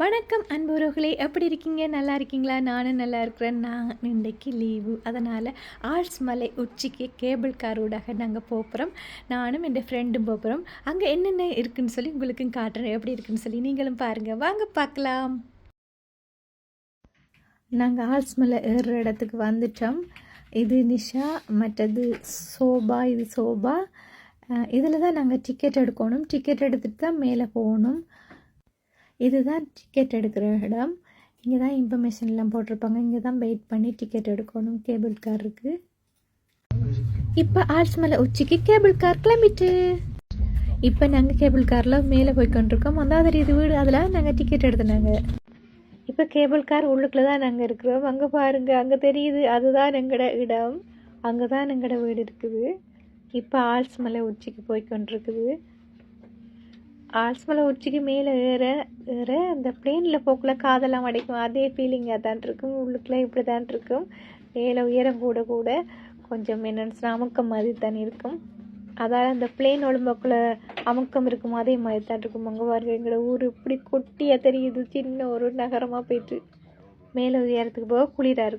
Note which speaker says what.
Speaker 1: வணக்கம் அன்புறவுகளே எப்படி இருக்கீங்க? நல்லா இருக்கீங்களா? நானும் நல்லா இருக்கிறேன். நான் இன்றைக்கு லீவு அதனால் ஆர்ட்ஸ் மலை உச்சிக்கு கேபிள் கார் ஊடாக நாங்கள் போகிறோம் நானும் என் ஃப்ரெண்டும் போகிறோம் அங்கே என்னென்ன இருக்குதுன்னு சொல்லி உங்களுக்கும் காட்டுறேன். எப்படி இருக்குன்னு சொல்லி நீங்களும் பாருங்கள் வாங்க பார்க்கலாம். நாங்கள் ஆர்ட்ஸ் மலை ஏறுற இடத்துக்கு வந்துட்டோம். இது நிஷா மற்றது சோபா. இது சோபா. இதில் தான் நாங்கள் டிக்கெட் எடுக்கணும். டிக்கெட் எடுத்துகிட்டு தான் மேலே போகணும். இதுதான் டிக்கெட் எடுக்கிற இடம். இங்கே தான் இன்ஃபர்மேஷன்லாம் போட்டிருப்பாங்க. இங்கே தான் வெயிட் பண்ணி டிக்கெட் எடுக்கணும். கேபிள் கார் இருக்குது இப்போ ஆர்ட்ஸ் மலை உச்சிக்கு கேபிள் கார் கிளம்பிட்டு. இப்போ நாங்கள் கேபிள் காரில் மேலே போய் கொண்டிருக்கோம். அந்த இது வீடு அதில் நாங்கள் டிக்கெட் எடுத்துனாங்க. இப்போ கேபிள் கார் உள்ளுக்குள்ளே தான் நாங்கள் இருக்கிறோம். அங்கே பாருங்கள் அங்கே தெரியுது. அதுதான் எங்களோட இடம். அங்கே தான் எங்களோட வீடு இருக்குது. இப்போ ஆல்ஸ் மலை உச்சிக்கு போய் கொண்டிருக்குது. ஆல்ஸ்மலை உச்சிக்கு மேலே ஏற ஏற அந்த பிளேனில் போக்கில் காதெல்லாம் அடைக்கும் அதே ஃபீலிங்காக தான் இருக்கும். உள்ளுக்குள்ளே இப்படி தான் இருக்கும். மேலே உயரம் கூட கூட கொஞ்சம் என்னென்னு அமுக்கம் மாதிரி தான் இருக்கும். அதால் அந்த பிளேன் ஒழும்பக்குள்ள அமுக்கம் இருக்கும். அதே மாதிரி தான் இருக்கும். அங்கே பாருங்க எங்களோட ஊர் இப்படி கொட்டியாக தெரியுது. சின்ன ஒரு நகரமாக போயிட்டு மேலே உயரத்துக்கு போக குளிராக இருக்கும்.